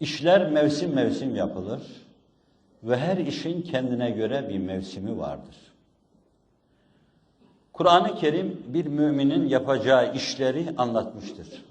İşler mevsim mevsim yapılır ve her işin kendine göre bir mevsimi vardır. Kur'an-ı Kerim bir müminin yapacağı işleri anlatmıştır.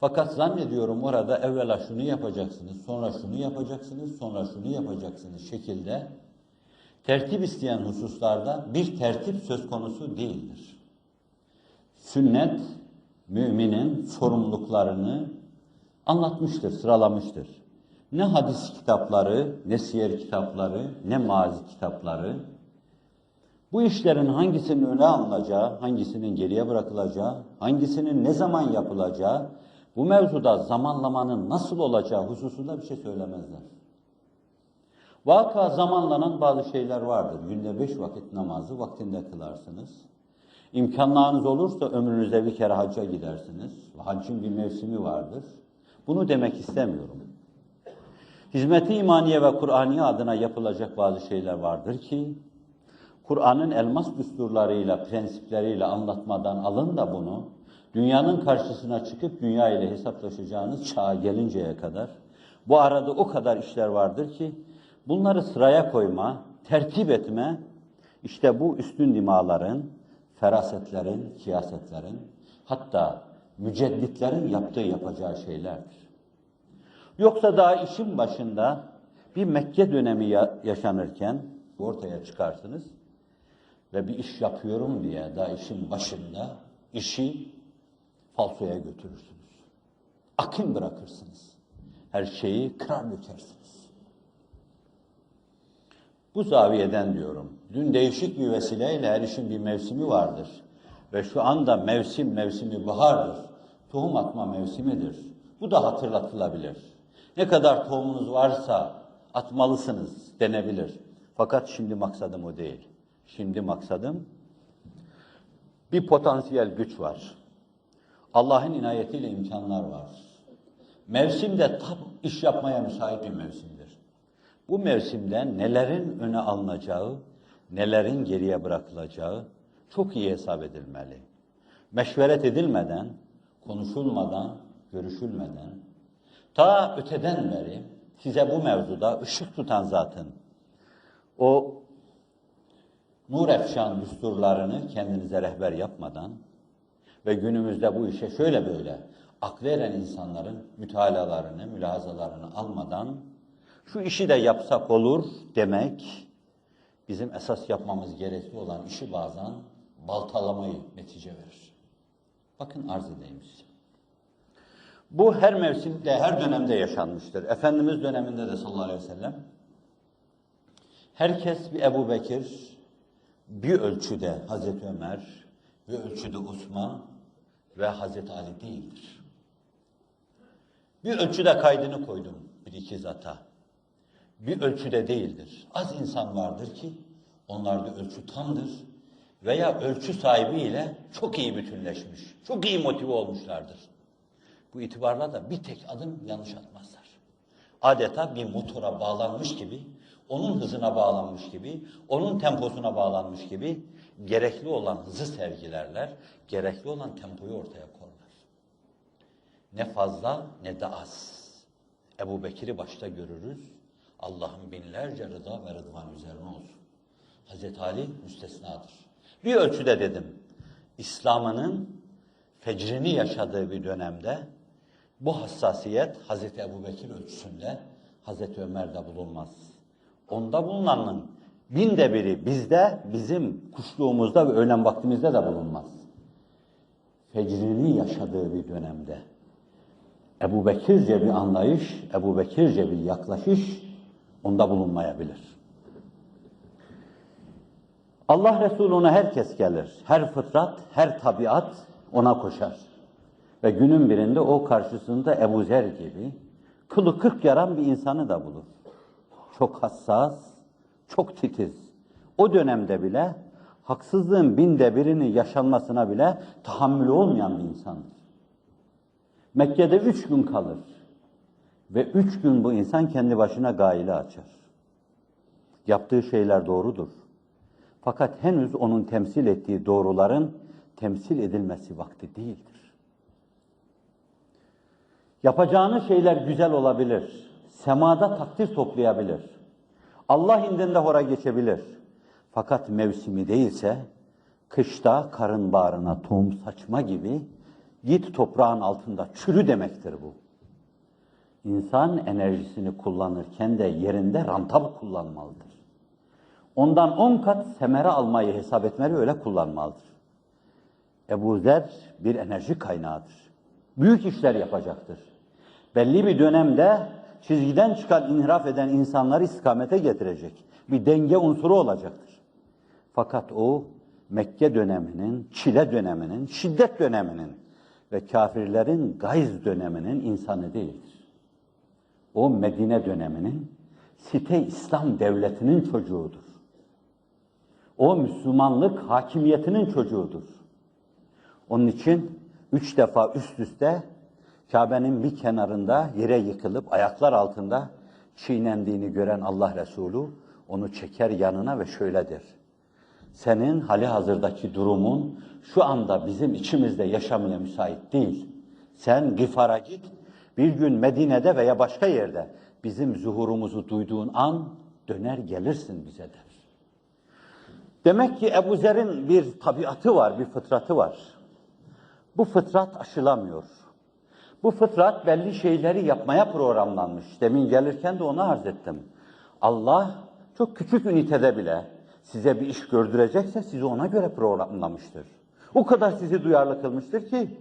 Fakat zannediyorum orada evvela şunu yapacaksınız, sonra şunu yapacaksınız, sonra şunu yapacaksınız şekilde tertip isteyen hususlarda bir tertip söz konusu değildir. Sünnet, müminin sorumluluklarını anlatmıştır, sıralamıştır. Ne hadis kitapları, ne siyer kitapları, ne mazi kitapları, bu işlerin hangisinin öne alınacağı, hangisinin geriye bırakılacağı, hangisinin ne zaman yapılacağı, bu mevzuda zamanlamanın nasıl olacağı hususunda bir şey söylemezler. Vaka zamanlanan bazı şeyler vardır. Günde beş vakit namazı vaktinde kılarsınız. İmkanlarınız olursa ömrünüzde bir kere hacca gidersiniz. Haccın bir mevsimi vardır. Bunu demek istemiyorum. Hizmeti imaniye ve Kur'aniye adına yapılacak bazı şeyler vardır ki, Kur'an'ın elmas düsturlarıyla, prensipleriyle anlatmadan alın da bunu, dünyanın karşısına çıkıp dünya ile hesaplaşacağınız çağa gelinceye kadar, bu arada o kadar işler vardır ki, bunları sıraya koyma, tertip etme, işte bu üstün dimaların, ferasetlerin, siyasetlerin, hatta mücedditlerin yaptığı yapacağı şeylerdir. Yoksa daha işin başında bir Mekke dönemi yaşanırken ortaya çıkarsınız ve bir iş yapıyorum diye daha işin başında işi falsoya götürürsünüz. Akın bırakırsınız. Her şeyi kırar dökersiniz. Bu zaviyeden diyorum. Dün değişik bir vesileyle her işin bir mevsimi vardır. Ve şu anda mevsim mevsimi bahardır. Tohum atma mevsimidir. Bu da hatırlatılabilir. Ne kadar tohumunuz varsa atmalısınız denebilir. Fakat şimdi maksadım o değil. Şimdi maksadım bir potansiyel güç var. Allah'ın inayetiyle imkanlar var. Mevsimde tam iş yapmaya müsait bir mevsimdir. Bu mevsimde nelerin öne alınacağı, nelerin geriye bırakılacağı çok iyi hesap edilmeli. Meşveret edilmeden, konuşulmadan, görüşülmeden, ta öteden beri size bu mevzuda ışık tutan zatın o nur efşan düsturlarını kendinize rehber yapmadan ve günümüzde bu işe şöyle böyle aklı eren insanların mütalalarını, mülahazalarını almadan şu işi de yapsak olur demek bizim esas yapmamız gerekli olan işi bazen baltalamayı netice verir. Bakın arz edeyim size. Bu her mevsimde, her dönemde yaşanmıştır. Efendimiz döneminde de sallallahu aleyhi ve sellem herkes bir Ebu Bekir, bir ölçüde Hazreti Ömer, bir ölçüde Osman ve Hazreti Ali değildir. Bir ölçüde kaydını koydum bir iki zata. Bir ölçüde değildir. Az insan vardır ki onlarda ölçü tamdır veya ölçü sahibiyle çok iyi bütünleşmiş, çok iyi motive olmuşlardır. Bu itibarla da bir tek adım yanlış atmazlar. Adeta bir motora bağlanmış gibi, onun hızına bağlanmış gibi, onun temposuna bağlanmış gibi gerekli olan hızı sergilerler, gerekli olan tempoyu ortaya koyarlar. Ne fazla ne de az. Ebu Bekir'i başta görürüz. Allah'ın binlerce rıda ve rıdvan üzerine olsun. Hazreti Ali müstesnadır. Bir ölçüde dedim, İslam'ının fecrini yaşadığı bir dönemde bu hassasiyet Hazreti Ebu Bekir ölçüsünde Hazreti Ömer'de bulunmaz. Onda bulunanın binde biri bizde, bizim kuşluğumuzda ve öğlen vaktimizde de bulunmaz. Fecrini yaşadığı bir dönemde Ebu Bekirce bir anlayış, Ebu Bekirce bir yaklaşış onda bulunmayabilir. Allah Resulüne herkes gelir. Her fıtrat, her tabiat ona koşar. Ve günün birinde o karşısında Ebu Zer gibi kılı kırk yaran bir insanı da bulur. Çok hassas, çok titiz. O dönemde bile haksızlığın binde birini yaşanmasına bile tahammülü olmayan bir insandır. Mekke'de üç gün kalır. Ve üç gün bu insan kendi başına gaile açar. Yaptığı şeyler doğrudur. Fakat henüz onun temsil ettiği doğruların temsil edilmesi vakti değildir. Yapacağınız şeyler güzel olabilir. Semada takdir toplayabilir. Allah indinde hora geçebilir. Fakat mevsimi değilse, kışta karın bağrına tohum saçma gibi git toprağın altında çürü demektir bu. İnsan enerjisini kullanırken de yerinde rantab kullanmalıdır. Ondan on kat semere almayı hesap etmeli, öyle kullanmalıdır. Ebu Zer bir enerji kaynağıdır. Büyük işler yapacaktır. Belli bir dönemde çizgiden çıkan, inhiraf eden insanları istikamete getirecek. Bir denge unsuru olacaktır. Fakat o Mekke döneminin, çile döneminin, şiddet döneminin ve kafirlerin gayz döneminin insanı değildir. O Medine döneminin site İslam devletinin çocuğudur. O Müslümanlık hakimiyetinin çocuğudur. Onun için üç defa üst üste Kabe'nin bir kenarında yere yıkılıp ayaklar altında çiğnendiğini gören Allah Resulü onu çeker yanına ve şöyle der. Senin hali hazırdaki durumun şu anda bizim içimizde yaşamaya müsait değil. Sen Gifar'a git, bir gün Medine'de veya başka yerde bizim zuhurumuzu duyduğun an döner gelirsin bize der. Demek ki Ebu Zer'in bir tabiatı var, bir fıtratı var. Bu fıtrat aşılamıyor. Bu fıtrat belli şeyleri yapmaya programlanmış. Demin gelirken de onu arz ettim. Allah çok küçük ünitede bile size bir iş gördürecekse sizi ona göre programlamıştır. O kadar sizi duyarlı kılmıştır ki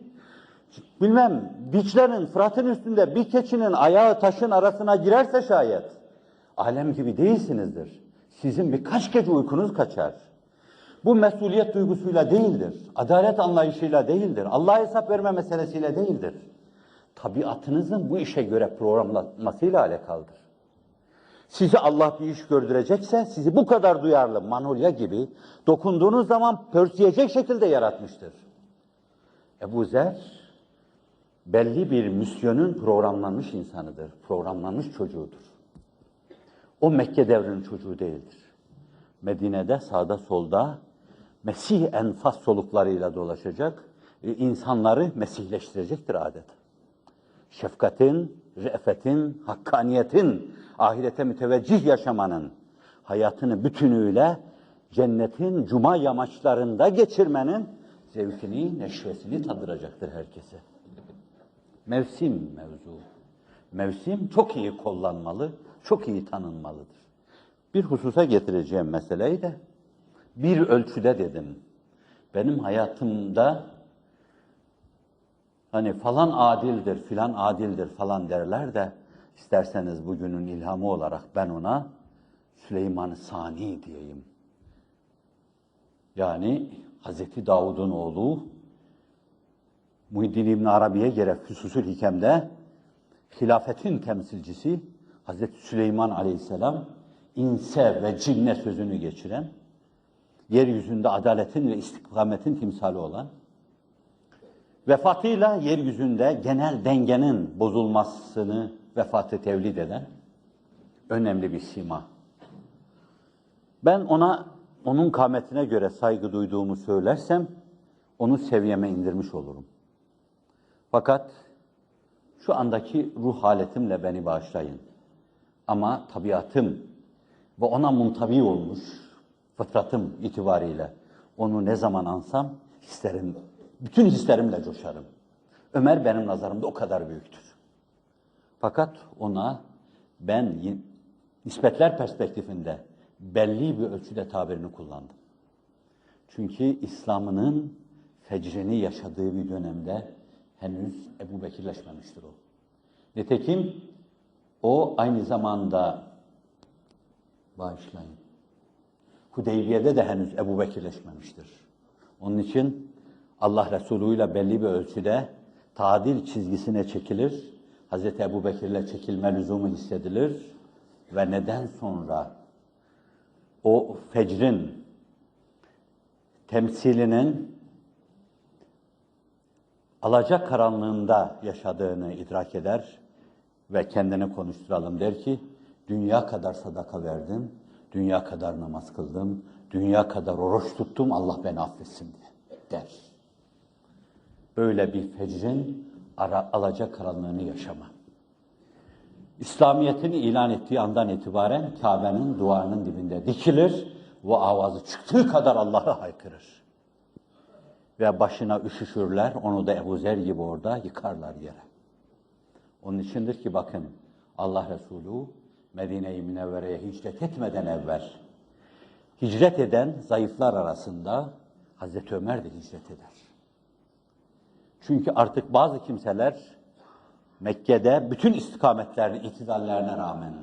bilmem biçlerin Fırat'ın üstünde bir keçinin ayağı taşın arasına girerse şayet alem gibi değilsinizdir. Sizin birkaç gece uykunuz kaçar. Bu mesuliyet duygusuyla değildir. Adalet anlayışıyla değildir. Allah'a hesap verme meselesiyle değildir. Tabiatınızın bu işe göre programlanmasıyla alakalıdır. Sizi Allah bir iş gördürecekse sizi bu kadar duyarlı manolya gibi dokunduğunuz zaman pörsüyecek şekilde yaratmıştır. Ebu Zer belli bir misyonun programlanmış insanıdır. Programlanmış çocuğudur. O Mekke devrinin çocuğu değildir. Medine'de sağda solda Mesih enfas soluklarıyla dolaşacak, e, insanları mesihleştirecektir adet. Şefkatin, re'fetin, hakkaniyetin, ahirete müteveccih yaşamanın, hayatını bütünüyle cennetin cuma yamaçlarında geçirmenin zevkini, neşvesini tadıracaktır herkese. Mevsim mevzu. Mevsim çok iyi kullanmalı, çok iyi tanınmalıdır. Bir hususa getireceğim meseleyi de bir ölçüde dedim. Benim hayatımda hani falan adildir, filan adildir falan derler de isterseniz bugünün ilhamı olarak ben ona Süleyman Sani diyeyim. Yani Hazreti Davud'un oğlu Muhiddin İbn Arabi'ye göre Füsusül Hikem'de hilafetin temsilcisi Hazreti Süleyman Aleyhisselam inse ve cinne sözünü geçiren yeryüzünde adaletin ve istikametin timsali olan, vefatıyla yeryüzünde genel dengenin bozulmasını vefatı tevlid eden önemli bir sima. Ben ona, onun kametine göre saygı duyduğumu söylersem, onu seviyeme indirmiş olurum. Fakat şu andaki ruh haletimle beni bağışlayın. Ama tabiatım ve ona muntabi olmuş, fıtratım itibariyle onu ne zaman ansam hislerim, bütün hislerimle coşarım. Ömer benim nazarımda o kadar büyüktür. Fakat ona ben nispetler perspektifinde belli bir ölçüde tabirini kullandım. Çünkü İslam'ının fecrini yaşadığı bir dönemde henüz Ebu Bekirleşmemiştir o. Nitekim o aynı zamanda bağışlayın Hudeybiye'de de henüz Ebu Bekirleşmemiştir. Onun için Allah Resulü ile belli bir ölçüde tadil çizgisine çekilir. Hz. Ebu Bekir'le çekilme lüzumu hissedilir ve neden sonra o fecrin temsilinin alacak karanlığında yaşadığını idrak eder ve kendini konuşturalım der ki, dünya kadar sadaka verdim, Dünya kadar namaz kıldım, dünya kadar oruç tuttum, Allah beni affetsin diye der. Böyle bir fecrin ara, alacak karanlığını yaşama. İslamiyetini ilan ettiği andan itibaren Kabe'nin duvarının dibinde dikilir ve avazı çıktığı kadar Allah'a haykırır. Ve başına üşüşürler, onu da Ebu Zer gibi orada yıkarlar yere. Onun içindir ki bakın Allah Resulü Medine-i Münevvere'ye hicret etmeden evvel hicret eden zayıflar arasında Hazreti Ömer de hicret eder. Çünkü artık bazı kimseler Mekke'de bütün istikametlerini, itidallerine rağmen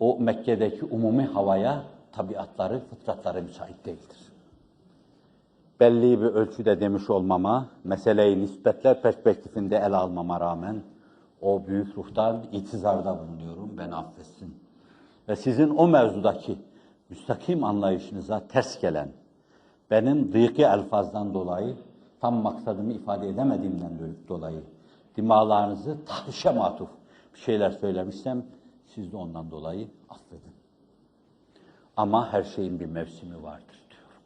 o Mekke'deki umumi havaya tabiatları, fıtratları müsait değildir. Belli bir ölçüde demiş olmama, meseleyi nispetler perspektifinde ele almama rağmen o büyük ruhtan itizarda bulunuyorum, beni affetsin. Ve sizin o mevzudaki müstakim anlayışınıza ters gelen, benim dıyıkı elfazdan dolayı, tam maksadımı ifade edemediğimden dolayı, dimalarınızı tahrişe matuf bir şeyler söylemişsem, siz de ondan dolayı affedin. Ama her şeyin bir mevsimi vardır diyorum.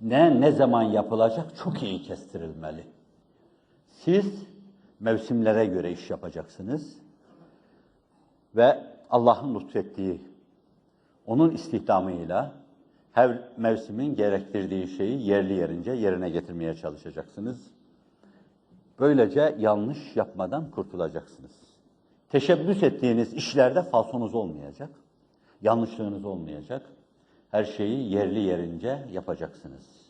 Ne ne zaman yapılacak çok iyi kestirilmeli. Siz mevsimlere göre iş yapacaksınız ve Allah'ın lütfettiği, onun istihdamıyla her mevsimin gerektirdiği şeyi yerli yerince yerine getirmeye çalışacaksınız. Böylece yanlış yapmadan kurtulacaksınız. Teşebbüs ettiğiniz işlerde falsonuz olmayacak, yanlışlığınız olmayacak. Her şeyi yerli yerince yapacaksınız.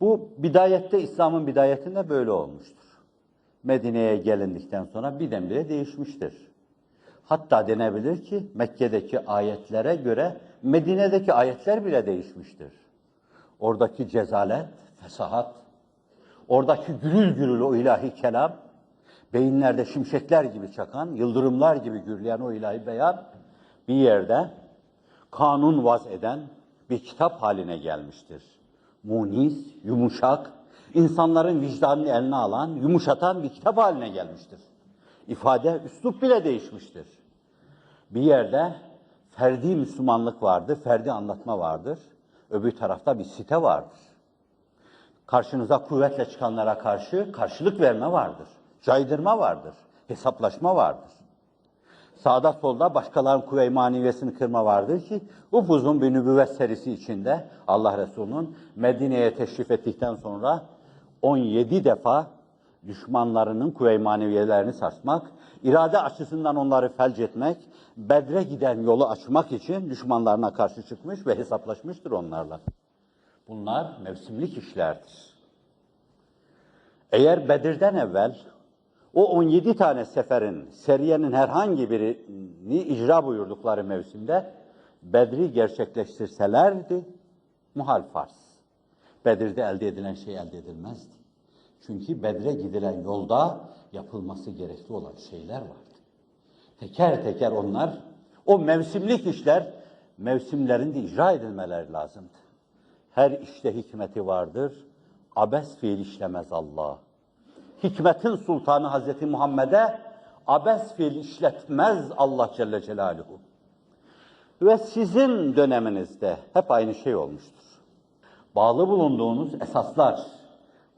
Bu bidayette, İslam'ın bidayetinde böyle olmuştur. Medine'ye gelindikten sonra birdenbire değişmiştir. Hatta denebilir ki Mekke'deki ayetlere göre Medine'deki ayetler bile değişmiştir. Oradaki cezalet, fesahat, oradaki gürül gürül o ilahi kelam, beyinlerde şimşekler gibi çakan, yıldırımlar gibi gürleyen o ilahi beyan bir yerde kanun vaz eden bir kitap haline gelmiştir. Munis, yumuşak, insanların vicdanını eline alan, yumuşatan bir kitap haline gelmiştir. İfade, üslup bile değişmiştir. Bir yerde ferdi Müslümanlık vardır, ferdi anlatma vardır. Öbür tarafta bir site vardır. Karşınıza kuvvetle çıkanlara karşı karşılık verme vardır. Caydırma vardır. Hesaplaşma vardır. Sağda solda başkalarının kuvve-i maneviyesini kırma vardır ki upuzun bir nübüvvet serisi içinde Allah Resulü'nün Medine'ye teşrif ettikten sonra 17 defa düşmanlarının kuvve-i maneviyelerini sarsmak, irade açısından onları felç etmek, Bedre giden yolu açmak için düşmanlarına karşı çıkmış ve hesaplaşmıştır onlarla. Bunlar mevsimlik işlerdir. Eğer Bedir'den evvel o 17 tane seferin, seriyenin herhangi birini icra buyurdukları mevsimde Bedri gerçekleştirselerdi, muhal farz. Bedir'de elde edilen şey elde edilmezdi. Çünkü Bedre gidilen yolda yapılması gerekli olan şeyler vardı. Teker teker onlar, o mevsimlik işler, mevsimlerinde icra edilmeleri lazımdı. Her işte hikmeti vardır, abes fiil işlemez Allah. Hikmetin sultanı Hazreti Muhammed'e abes fiil işletmez Allah Celle Celaluhu. Ve sizin döneminizde hep aynı şey olmuştur. Bağlı bulunduğunuz esaslar,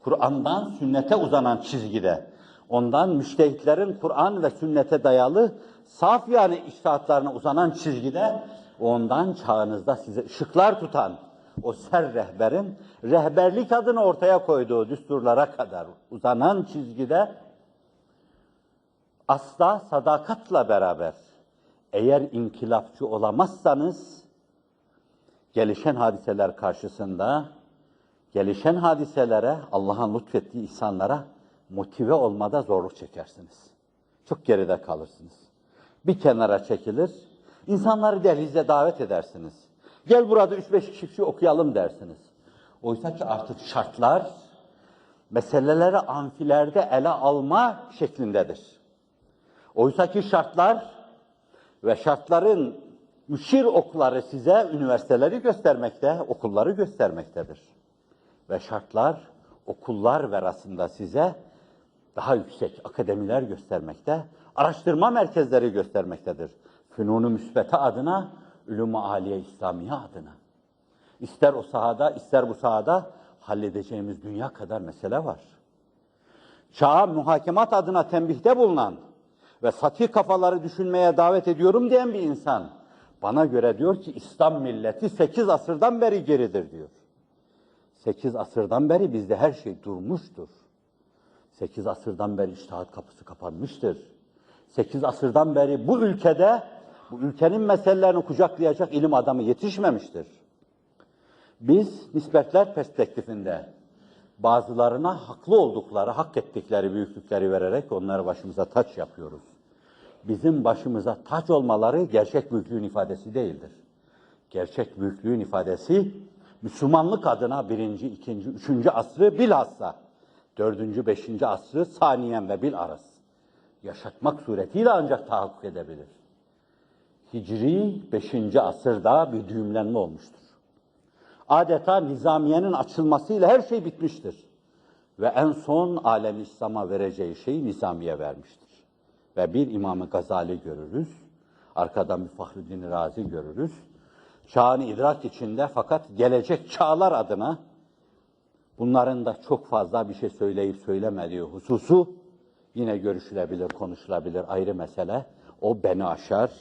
Kur'an'dan sünnete uzanan çizgide, ondan müştehitlerin Kur'an ve sünnete dayalı saf yani iştahatlarına uzanan çizgide, ondan çağınızda size ışıklar tutan, o ser rehberin rehberlik adını ortaya koyduğu düsturlara kadar uzanan çizgide asla sadakatla beraber eğer inkılapçı olamazsanız gelişen hadiseler karşısında gelişen hadiselere Allah'ın lütfettiği insanlara motive olmada zorluk çekersiniz. Çok geride kalırsınız. Bir kenara çekilir, insanları dehlize davet edersiniz. Gel burada üç beş kişi okuyalım dersiniz. Oysa ki artık şartlar meseleleri amfilerde ele alma şeklindedir. Oysa ki şartlar ve şartların müşir okları size üniversiteleri göstermekte, okulları göstermektedir. Ve şartlar okullar verasında size daha yüksek akademiler göstermekte, araştırma merkezleri göstermektedir. Fünunu müsbete adına Ülûm-i Aliye İslamiye adına. İster o sahada, ister bu sahada halledeceğimiz dünya kadar mesele var. çağa muhakemat adına tembihte bulunan ve sati kafaları düşünmeye davet ediyorum diyen bir insan bana göre diyor ki İslam milleti 8 asırdan beri geridir diyor. 8 asırdan beri bizde her şey durmuştur. 8 asırdan beri iştahat kapısı kapanmıştır. 8 asırdan beri bu ülkede bu ülkenin meselelerini kucaklayacak ilim adamı yetişmemiştir. Biz nispetler perspektifinde bazılarına haklı oldukları, hak ettikleri büyüklükleri vererek onları başımıza taç yapıyoruz. Bizim başımıza taç olmaları gerçek büyüklüğün ifadesi değildir. Gerçek büyüklüğün ifadesi Müslümanlık adına birinci, ikinci, üçüncü asrı bilhassa dördüncü, beşinci asrı saniyen ve bil aras yaşatmak suretiyle ancak tahakkuk edebilir. Hicri 5. asırda bir düğümlenme olmuştur. Adeta nizamiyenin açılmasıyla her şey bitmiştir. Ve en son alem İslam'a vereceği şeyi nizamiye vermiştir. Ve bir İmam-ı Gazali görürüz. Arkadan bir Fahreddin Razi görürüz. Çağın idrak içinde fakat gelecek çağlar adına bunların da çok fazla bir şey söyleyip söylemediği hususu yine görüşülebilir, konuşulabilir ayrı mesele. O beni aşar,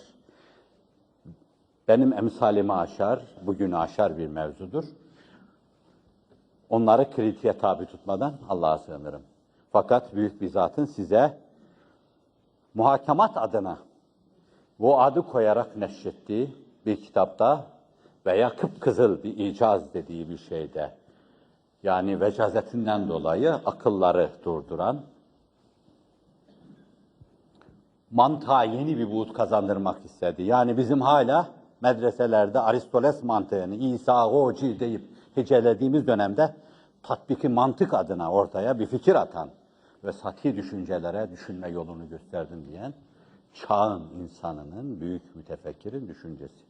benim emsalimi aşar, bugünü aşar bir mevzudur. Onları kritiğe tabi tutmadan Allah'a sığınırım. Fakat büyük bir zatın size muhakemat adına bu adı koyarak neşrettiği bir kitapta veya kıpkızıl bir icaz dediği bir şeyde yani vecazetinden dolayı akılları durduran mantığa yeni bir buğut kazandırmak istedi. Yani bizim hala medreselerde Aristoteles mantığını İsa Hoci deyip hecelediğimiz dönemde tatbiki mantık adına ortaya bir fikir atan ve sati düşüncelere düşünme yolunu gösterdim diyen çağın insanının, büyük mütefekkirin düşüncesi.